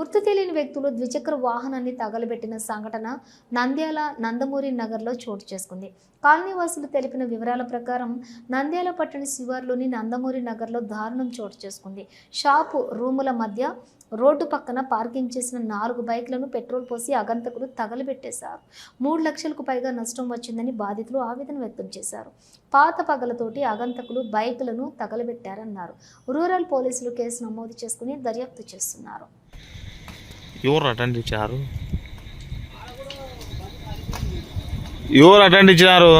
గుర్తు తెలియని వ్యక్తులు ద్విచక్ర వాహనాన్ని తగలబెట్టిన సంఘటన నంద్యాల నందమూరి నగర్లో చోటు చేసుకుంది. కాలనీవాసులు తెలిపిన వివరాల ప్రకారం నంద్యాల పట్టణ శివార్లోని నందమూరి నగర్లో దారుణం చోటు చేసుకుంది. షాపు రూముల మధ్య రోడ్డు పక్కన పార్కింగ్ చేసిన నాలుగు బైక్లను పెట్రోల్ పోసి అగంతకులు తగలబెట్టేశారు. మూడు లక్షలకు పైగా నష్టం వచ్చిందని బాధితులు ఆవేదన వ్యక్తం చేశారు. పాత పగలతోటి అగంతకులు బైకులను తగలబెట్టారన్నారు. రూరల్ పోలీసులు కేసు నమోదు చేసుకుని దర్యాప్తు చేస్తున్నారు. ఎవరు అటెండ్ ఇచ్చారు? ఎవరు అటెండ్ ఇచ్చినారు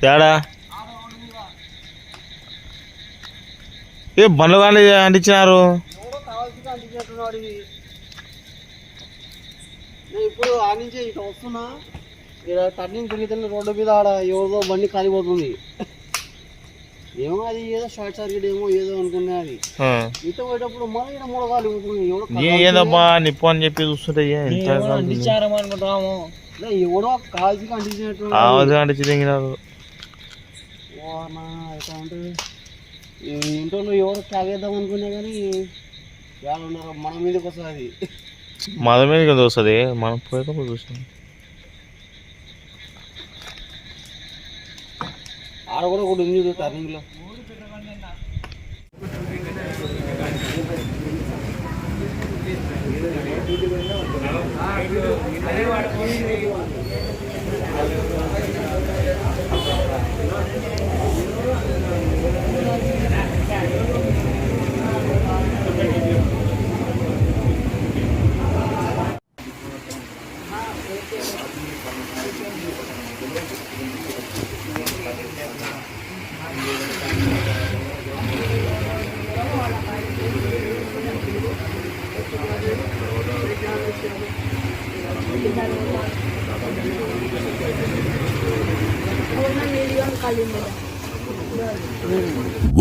తేడా ఏ బండ్లు కానీ అంటించినారు నేను ఇప్పుడు ఆ నుంచి వస్తున్నా. ఇక్కడ టర్నింగ్ తిరుగుతున్న రోడ్డు మీద ఆడ ఏదో బండి కాలిపోతుంది. ఏమో అది ఏదో షార్ట్ సర్క్యూట్ ఏమో ఏదో అనుకున్నా అది. ఇటు పోయేటప్పుడు మళ్ళీ ఇక్కడ మూడు కాలు ఉంటుంది ఏందబ్బా నిప్పు అని చెప్పి చూస్తుంటే నిచ్చారం అనుకుంటాము లే, ఎవడో కాల్చి కంటించినట్టు ఆవాజ్ అంటించి దిగినారు ఎట్లా అంటే ఇంట్లో ఎవరు తాగేద్దాం అనుకున్నా కానీ వాళ్ళు ఉన్నారు మన మీదకి వస్తుంది మద మీద కదా వస్తుంది? మనం పోయేటప్పుడు చూసాం ఆడ కూడా ఒకటి ఉంది చూడు టర్నింగ్లో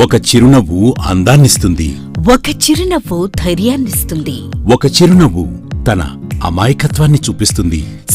ఒక చిరునవ్వు అందాన్నిస్తుంది. ఒక చిరునవ్వు ధైర్యాన్నిస్తుంది. ఒక చిరునవ్వు తన అమాయకత్వాన్ని చూపిస్తుంది.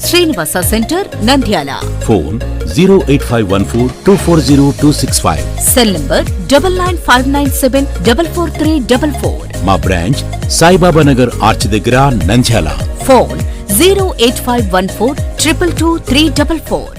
Srinivasa centre Nandyal. Phone zero eight five one four two four zero two six five cell number double nine five nine seven double four three double four మా బ్రాంచ్ సాయిబాబా నగర్ ఆర్చ్ దగ్గర Nandyal. Phone zero eight five one four triple two three double four